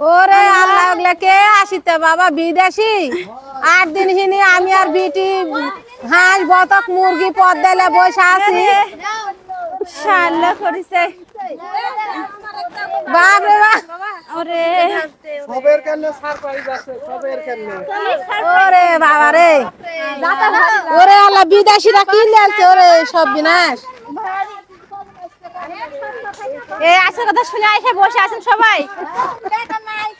ওরে আল্লাহ। কে আসিতে বাবা বিদেশি? আট দিন হিনি আমি আর বিটি হাঁস বতক মুরগি পদ দিলে বসে আছি। শাল্লা করিছে। বাপ রে বাপ। ওরে। সবের কেন সারপ্রাইজ আছে সবের কেন ওরে বাবা রে। ওরে আল্লাহ বিদেশিরা কি লেলছে? ওরে সব বিনাশ। এই আসার কথা শুনে এসে বসে আছেন সবাই।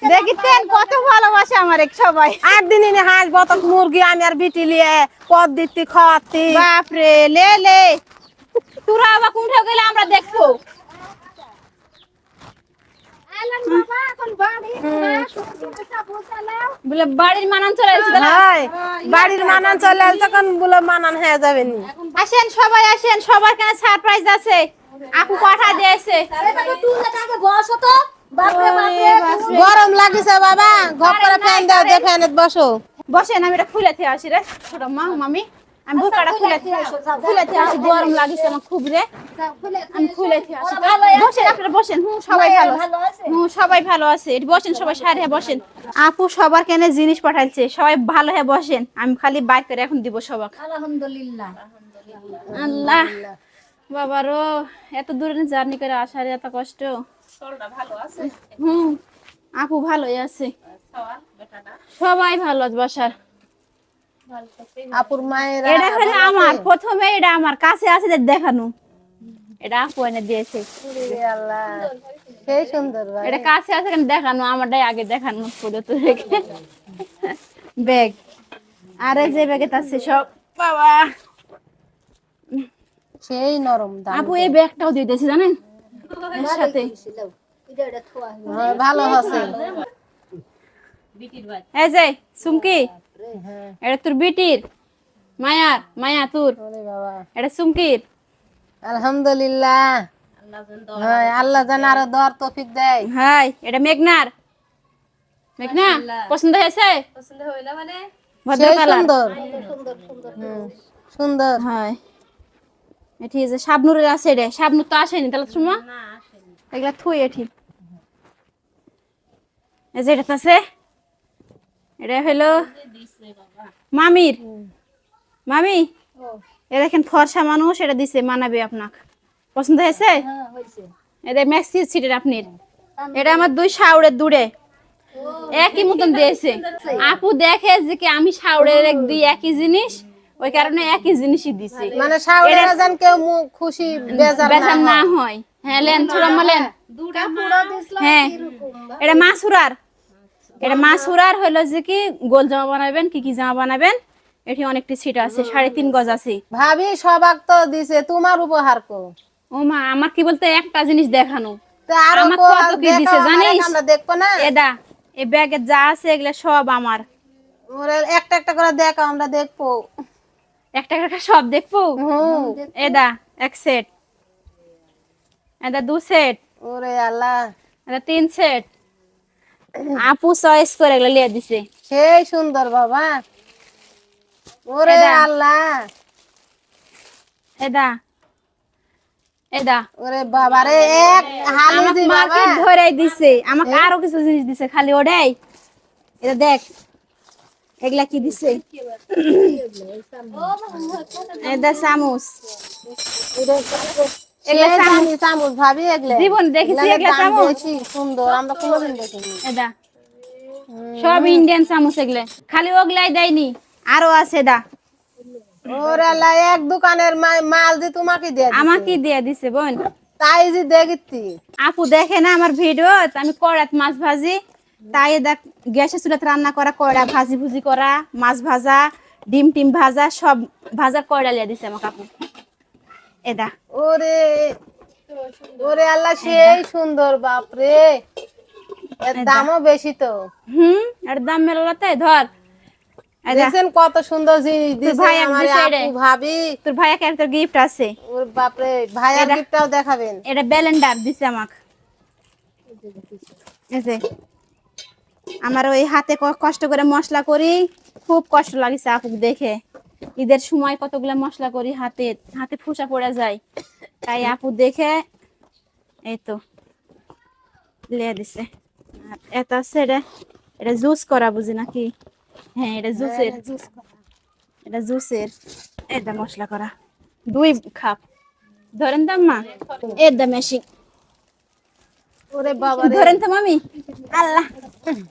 দেখিতেন কত ভালোবাসে আমার এক সবাই। আট দিন হাঁস বতক মুরগি আমি আর বিটি লিয়ে পদ দিতি খাওয়াতি বাপরে লে লে। তোরা আবার কোনটা গেলে আমরা দেখব। বাড়ির মানান চলে বাড়ির মানান চলে তখন বলে মানান হয়ে যাবে নি। আসেন সবাই আসেন। সবার কেন সারপ্রাইজ আছে। আপু পাঠা দিয়েছে। গরম লাগিছে বাবা। ঘর করে ফ্যান দাও দে ফ্যানে বসো। বসেন আমি এটা খুলে থেকে আসি রে ছোট মা মামি। আমি বুকাটা খুলে খুলে থেকে আসি গরম লাগিছে আমার খুব রে। আমি খুলে থেকে আসি বসেন আপনারা বসেন হুম সবাই ভালো হুম সবাই ভালো আছে। এটি বসেন সবাই সারে হ্যাঁ বসেন। আপু সবার কেন জিনিস পাঠাইছে সবাই ভালো হ্যাঁ বসেন। আমি খালি বাইক করে এখন দিব সবাক। আলহামদুলিল্লাহ। আল্লাহ বাবারও এত দূরে জার্নি করে আসার এত কষ্ট। হুম আপু ভালোই আছে। সবাই ভালো আছে বাসার। আপুর মায়ের এটা হলো আমার প্রথমে এটা আমার কাছে আছে দেখানো। এটা আপু এনে দিয়েছে। সেই সুন্দর এটা কাছে আছে কেন দেখানো? আমারটাই আগে দেখানো করে তো ব্যাগ। আর এই যে ব্যাগে আছে সব। বাবা। সেই নরম দাম আপু এই ব্যাগটাও দিয়ে দিয়েছে জানেন? সাথে হ্যাঁ, ভালো আছে এই যে সুমকি এটা তোর বিটির। মায়ার মায়া তোর। এটা সুমকির। আলহামদুলিল্লাহ। হ্যাঁ আল্লাহ জানে আরও দর তৌফিক দেয়। হাই এটা মেঘনার। মেঘনা পছন্দ হয়েছে? কালার। সুন্দর। সুন্দর হয় এটি যে শাবনুরের আছে রে শাবনুর তো আসেনি তাহলে তোমা এগুলা থুই এটি। এই যে এটা আছে এটা হলো মামির। মামি এ দেখেন ফর্সা মানুষ এটা দিছে মানাবে আপনাক। পছন্দ হয়েছে? এটা ম্যাক্সি সিটের আপনার। এটা আমার দুই শাওড়ের দূরে একই মতন দিয়েছে। আপু দেখে যে কি আমি শাওড়ের এক দিই একই জিনিস? ওই কারণে একই জিনিসই দিছে। মানে যেন কেউ মুখ খুশি বেজার না না হয়। হ্যাঁ। লেন ছোড়া মালেন হ্যাঁ এটা মাসুরার এটা মাসুরার হলো যে কি গোল জামা বানাবেন কি কি জামা বানাবেন এটি অনেকটি সিট আছে সাড়ে তিন গজ আছে। ভাবি সবাক তো দিছে তোমার উপহার কো? ও মা আমার কি বলতে একটা জিনিস দেখানো। তো আরও কত কি দিছে জানিস? আমরা দেখব না? এদা এই ব্যাগে যা আছে এগুলা সব আমার। ওরে একটা একটা করে দেখো আমরা দেখব। একটা একটা সব দেখব? এদা এক সেট এদা দু সেট ওরে আল্লাহ। এদা তিন সেট আপু চয়েস করে এগুলো লিয়ে দিছে। সেই সুন্দর বাবা। ওরে। আল্লাহ। এদা। এদা। ওরে বাবা রে এক হালি দি বাবা মার্কেট ধরে দিছে। আমাকে আরও কিছু জিনিস দিছে খালি ওটাই। এটা দেখ। এগুলা কি দিছে? এটা চামচ। এগুলা সেই চামচ। চামচ ভাবি এগুলো। জীবন দেখেছি এগুলা চামচ। সুন্দর আমরা কোনোদিন দেখিনি। এটা। সব ইন্ডিয়ান চামচ এগুলা। খালি ওগুলাই দেয়নি। আরও আছে দা ওরে আল্লাহ এক দোকানের মাল যে তোমাকে দিয়ে। আমাকে দিয়ে দিছে বোন। তাই যে দেখিতি। আপু দেখে না আমার ভিডিও আমি কড়াত মাছ ভাজি তাই দেখ গ্যাসে চুলাতে রান্না করা কড়া ভাজি ভুজি করা মাছ ভাজা ডিম টিম ভাজা সব ভাজা কড়া লিয়ে দিছে আমাকে আপু এদা ওরে ওরে আল্লাহ সেই সুন্দর বাপরে এর দামও বেশি তো। হুম আর দাম মেলাতে ধর। কত সুন্দর জিনিস দিছে আমার আপু ভাবি। তোর ভাইয়াকে একটা গিফট আছে। ওর বাপরে ভাইয়ার গিফটটাও দেখাবেন। এটা ব্যালেন্ডার দিছে আমাকে। এই যে। আমার ওই হাতে কষ্ট করে মশলা করি খুব কষ্ট লাগিছে আপু দেখে। ঈদের সময় কতগুলো মশলা করি হাতে হাতে ফুসা পড়ে যায়। তাই আপু দেখে এই তো লিয়ে দিছে। আর এটা আছে এটা এটা জুস করা বুঝি নাকি? হ্যাঁ এটা জুসের। এটা জুসের। এটা মশলা করা। দুই খাপ ধরেন তো মা এর দা মেশিন। ওরে বাবা ধরেন তো মামি। আল্লাহ।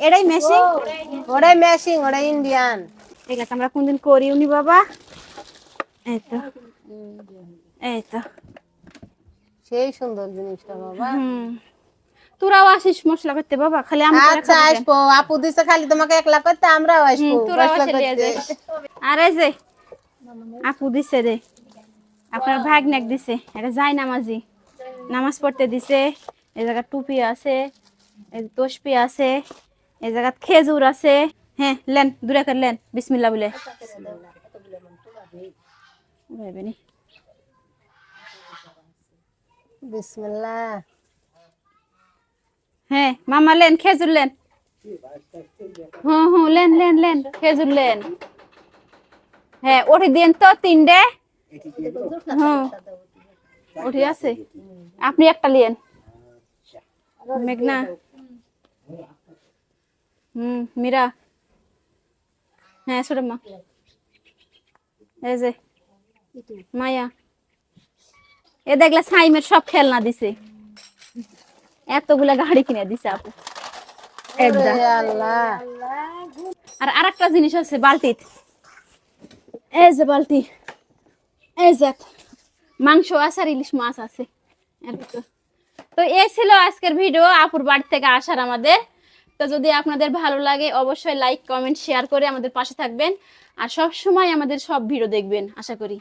এটাই মেশিন ওরে মেশিং ওরে ইন্ডিয়ান এগুলা তো আমরা কোনদিন করিও নি বাবা। এই তো এই তো। সেই সুন্দর জিনিসটা বাবা। তোরাও আসিস মশলা করতে বাবা খালি আমি তোরা আচ্ছা আসব। আপু দিছে খালি তোমাকে একলা করতে আমরাও আসব। তোরাও মশলা আসে লিয়ে করতে। যাস। আর যে আপু দিছে রে আপনার ভাগ্নেক দিছে এটা যাই নামাজি। নামাজ পড়তে দিছে এই জায়গা টুপি আছে তসপি আছে। এই জায়গা খেজুর আছে। হ্যাঁ লেন দূরে করে লেন? বিসমিল্লা বলে। উড়াইবে নি। বিসমিল্লাহ। হ্যাঁ মামা লেন খেজুর লেন। হুম হুম লেন লেন লেন খেজুর লেন। হ্যাঁ ওটি দিন তো তিনটে হুম ওটি আছে। আপনি একটা লিয়েন। মেঘনা। হুম মীরা। হ্যাঁ ছোট মা। এই যে মায়া। এ দেখলে সাইমের সব খেলনা দিছে। এতগুলা গাড়ি কিনে দিছে আপু। একদম। আর আরেকটা জিনিস আছে বালতিত এই যে বালতি। এই যে মাংস আছে আর ইলিশ মাছ আছে। তো এই ছিল আজকের ভিডিও আপুর বাড়ি থেকে আসার আমাদের তো যদি আপনাদের ভালো লাগে, অবশ্যই লাইক কমেন্ট শেয়ার করে আমাদের পাশে থাকবেন। আর সব সময় আমাদের সব ভিডিও দেখবেন, আশা করি।